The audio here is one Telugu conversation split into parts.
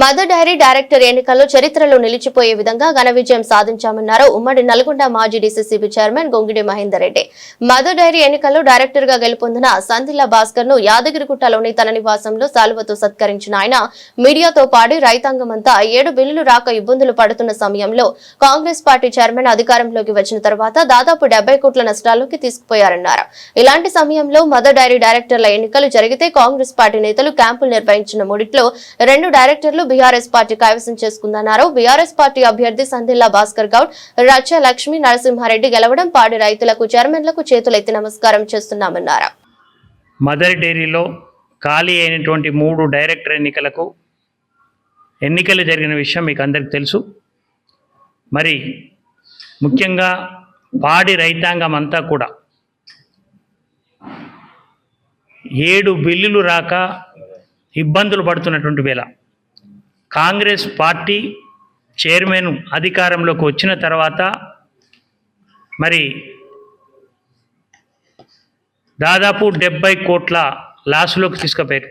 మదర్ డైరీ డైరెక్టర్ ఎన్నికల్లో చరిత్రలో నిలిచిపోయే విధంగా ఘన విజయం సాధించామన్నారు. ఉమ్మడి నల్గొండ మాజీ DCCB chairman Gongidi Mahender Reddy. Mother dairy ఎన్నికల్లో డైరెక్టర్గా గెలుపొందిన సందిల్ల భాస్కర్ను యాదగిరిగుట్టలోని తన నివాసంలో సాల్వతో సత్కరించిన ఆయన మీడియాతో పాటు రైతాంగమంతా ఏడు బిల్లులు రాక ఇబ్బందులు పడుతున్న సమయంలో కాంగ్రెస్ పార్టీ చైర్మన్ అధికారంలోకి వచ్చిన తర్వాత దాదాపు డెబ్బై కోట్ల నష్టాల్లోకి తీసుకుపోయారన్నారు. ఇలాంటి సమయంలో మదర్ డైరీ డైరెక్టర్ల ఎన్నికలు జరిగితే కాంగ్రెస్ పార్టీ నేతలు క్యాంపులు నిర్వహించిన మూడిట్లో రెండు డైరెక్టర్ డైరెక్టర్లు బీఆర్ఎస్ పార్టీ కైవసం చేసుకుందన్నారు. బీఆర్ఎస్ పార్టీ అభ్యర్థి సంధిల్లా భాస్కర్ గౌడ్ రచ్చ లక్ష్మీ నరసింహారెడ్డి గెలవడం పాడి రైతులకు చైర్మన్లకు చేతులెత్తి నమస్కారం చేస్తున్నామన్నారు. మదర్ డైరీలో ఖాళీ అయినటువంటి మూడు డైరెక్టర్ ఎన్నికలకు ఎన్నికలు జరిగిన విషయం మీకు అందరికీ తెలుసు. మరి ముఖ్యంగా పాడి రైతాంగం అంతా కూడా ఏడు బిల్లులు రాక ఇబ్బందులు పడుతున్నటువంటి వేళ కాంగ్రెస్ పార్టీ చైర్మన్ అధికారంలోకి వచ్చిన తర్వాత మరి దాదాపు డెబ్బై కోట్ల లాసులోకి తీసుకుపోయారు.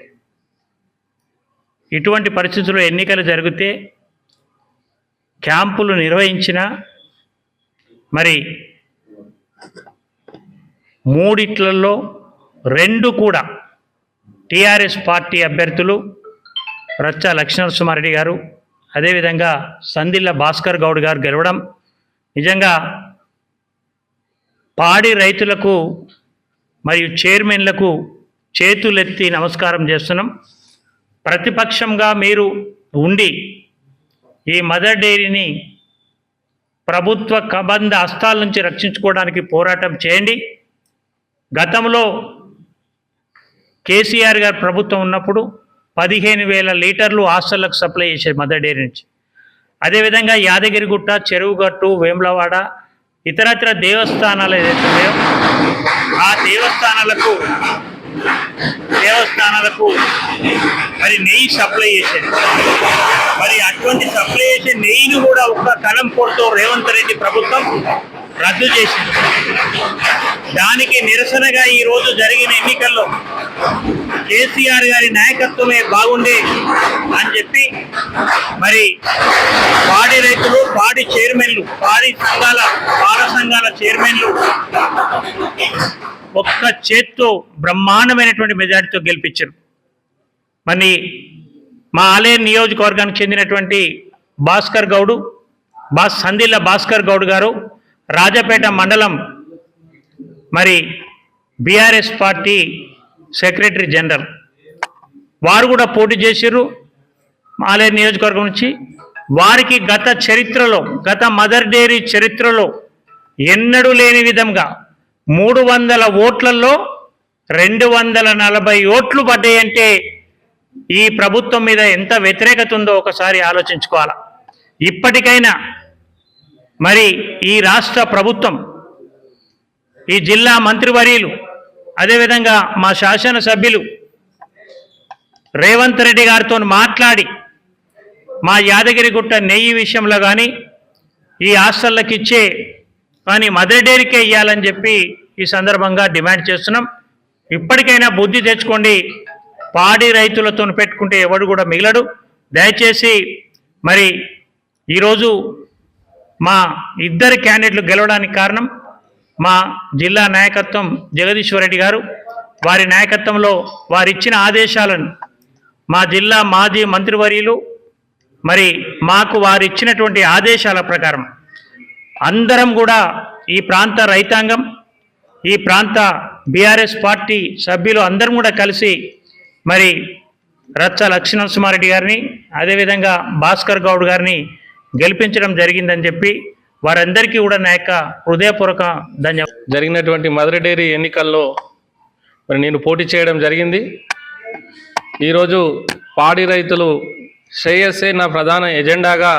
ఇటువంటి పరిస్థితుల్లో ఎన్నికలు జరిగితే క్యాంపులు నిర్వహించిన మరి మూడిట్లలో రెండు కూడా టీఆర్ఎస్ పార్టీ అభ్యర్థులు రచ్చ లక్ష్మణసుమారెడ్డి గారు అదేవిధంగా సందిల్ల భాస్కర్ గౌడ్ గారు గెలవడం నిజంగా పాడి రైతులకు మరియు చైర్మన్లకు చేతులెత్తి నమస్కారం చేస్తున్నాం. ప్రతిపక్షంగా మీరు ఉండి ఈ మదర్ డైరీని ప్రభుత్వ కబంధ హస్తాల నుంచి రక్షించుకోవడానికి పోరాటం చేయండి. గతంలో కేసీఆర్ గారు ప్రభుత్వం ఉన్నప్పుడు పదిహేను వేల లీటర్లు హాస్టళ్ళకు సప్లై చేసేది మదర్ డైరీ నుంచి. అదేవిధంగా యాదగిరిగుట్ట చెరువుగట్టు వేములవాడ ఇతరత్ర దేవస్థానాలు ఏదైతే ఉన్నాయో ఆ దేవస్థానాలకు దేవస్థానాలకు మరి నెయ్యి సప్లై చేసేది మరి అటువంటి సప్లై చేసే నెయ్యిని కూడా ఒక్క కలం పొడితో రేవంత్ రెడ్డి ప్రభుత్వం రద్దు చేసింది. దానికి నిరసనగా ఈ రోజు జరిగిన ఎన్నికల్లో కేసీఆర్ గారి నాయకత్వమే బాగుండే అని చెప్పి మరి పాడి రైతులు పాడి చైర్మన్లు పాడి సంఘాల పాల సంఘాల చైర్మన్లు ఒక్క చేత్తో బ్రహ్మాండమైనటువంటి మెజారిటీతో గెలిపించారు. మరి మా ఆలయ నియోజకవర్గానికి చెందినటువంటి భాస్కర్ గౌడు బాస్ సందిల్ల భాస్కర్ గౌడ్ గారు రాజపేట మండలం మరి బీఆర్ఎస్ పార్టీ సెక్రటరీ జనరల్. వారు కూడా పోటీ చేశారు మాలే నియోజకవర్గం నుంచి వారికి గత చరిత్రలో గత మదర్ డైరీ చరిత్రలో ఎన్నడూ లేని విధంగా మూడు వందల ఓట్లలో రెండు వందల నలభై ఓట్లు పడ్డాయంటే ఈ ప్రభుత్వం మీద ఎంత వ్యతిరేకత ఉందో ఒకసారి ఆలోచించుకోవాలి. ఇప్పటికైనా మరి ఈ రాష్ట్ర ప్రభుత్వం ఈ జిల్లా మంత్రివర్యులు అదేవిధంగా మా శాసనసభ్యులు రేవంత్ రెడ్డి గారితో మాట్లాడి మా యాదగిరిగుట్ట నెయ్యి విషయంలో కానీ ఈ హాస్టళ్ళకి ఇచ్చే కానీ మదర్ డైరీకే ఇవ్వాలని చెప్పి ఈ సందర్భంగా డిమాండ్ చేస్తున్నాం. ఇప్పటికైనా బుద్ధి తెచ్చుకోండి. పాడి రైతులతో పెట్టుకుంటే ఎవడు కూడా మిగలడు. దయచేసి మరి ఈరోజు మా ఇద్దరు క్యాండిడేట్లు గెలవడానికి కారణం మా జిల్లా నాయకత్వం జగదీశ్వరరెడ్డి గారు. వారి నాయకత్వంలో వారిచ్చిన ఆదేశాలను మా జిల్లా మాజీ మంత్రివర్యులు మరి మాకు వారిచ్చినటువంటి ఆదేశాల ప్రకారం అందరం కూడా ఈ ప్రాంత రైతాంగం ఈ ప్రాంత బీఆర్ఎస్ పార్టీ సభ్యులు అందరం కూడా కలిసి మరి రచ్చ లక్ష్మీనరసింహారెడ్డి గారిని అదేవిధంగా భాస్కర్ గౌడ్ గారిని గెలిపించడం జరిగిందని చెప్పి వారందరికీ కూడా నా యొక్క హృదయపూర్వక ధన్యవాదాలు. జరిగినటువంటి మదర్ డైరీ ఎన్నికల్లో మరి నేను పోటీ చేయడం జరిగింది. ఈరోజు పాడి రైతులు శ్రేయస్సే నా ప్రధాన ఎజెండాగా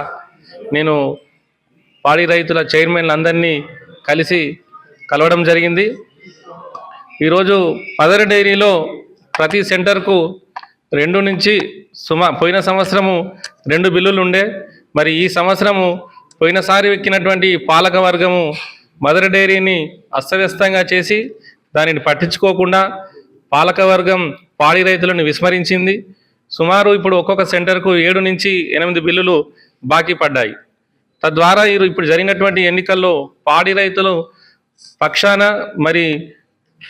నేను పాడి రైతుల చైర్మన్లందరినీ కలిసి కలవడం జరిగింది. ఈరోజు మదర్ డైరీలో ప్రతి సెంటర్కు రెండు నుంచి సుమా పోయిన సంవత్సరము రెండు బిల్లులు ఉండే మరి ఈ సంవత్సరము పోయినసారి ఎక్కినటువంటి పాలక వర్గము మదర్ డైరీని అస్తవ్యస్తంగా చేసి దానిని పట్టించుకోకుండా పాలకవర్గం పాడి రైతులను విస్మరించింది. సుమారు ఇప్పుడు ఒక్కొక్క సెంటర్కు ఏడు నుంచి ఎనిమిది బిల్లులు బాకీ పడ్డాయి. తద్వారా ఈ- ఇప్పుడు జరిగినటువంటి ఎన్నికల్లో పాడి రైతులు పక్షాన మరి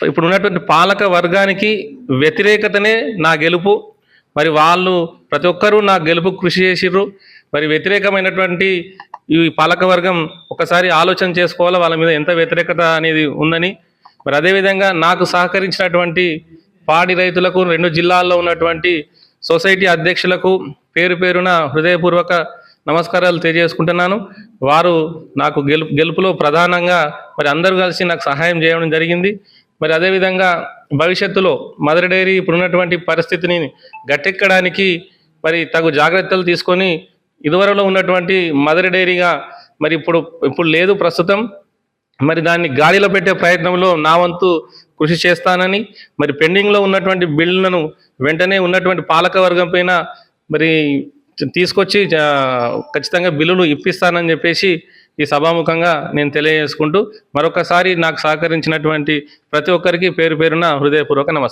ఇప్పుడు ఉన్నటువంటి పాలక వర్గానికి వ్యతిరేకతనే నా గెలుపు. మరి వాళ్ళు ప్రతి ఒక్కరూ నా గెలుపు కృషి చేసిర్రు. మరి వ్యతిరేకమైనటువంటి ఈ పాలక వర్గం ఒకసారి ఆలోచన చేసుకోవాలి? వాళ్ళ మీద ఎంత వ్యతిరేకత అనేది ఉందని. మరి అదేవిధంగా నాకు సహకరించినటువంటి పాడి రైతులకు రెండు జిల్లాల్లో ఉన్నటువంటి సొసైటీ అధ్యక్షులకు పేరు పేరున హృదయపూర్వక నమస్కారాలు తెలియజేసుకుంటున్నాను. వారు నాకు గెలుపు గెలుపులో ప్రధానంగా మరి అందరూ కలిసి నాకు సహాయం చేయడం జరిగింది. మరి అదేవిధంగా భవిష్యత్తులో మదర్ డైరీ ఇప్పుడున్నటువంటి పరిస్థితిని గట్టెక్కడానికి మరి తగు జాగ్రత్తలు తీసుకొని ఇదివరలో ఉన్నటువంటి మదర్ డైరీగా మరి ఇప్పుడు ఇప్పుడు లేదు ప్రస్తుతం. మరి దాన్ని గాడిలో పెట్టే ప్రయత్నంలో నా వంతు కృషి చేస్తానని మరి పెండింగ్లో ఉన్నటువంటి బిల్లులను వెంటనే ఉన్నటువంటి పాలక వర్గం పైన మరి తీసుకొచ్చి ఖచ్చితంగా బిల్లులు ఇప్పిస్తానని చెప్పేసి ఈ సభాముఖంగా నేను తెలియజేసుకుంటూ మరొకసారి నాకు సహకరించినటువంటి ప్రతి ఒక్కరికి పేరు పేరున హృదయపూర్వక నమస్కారం.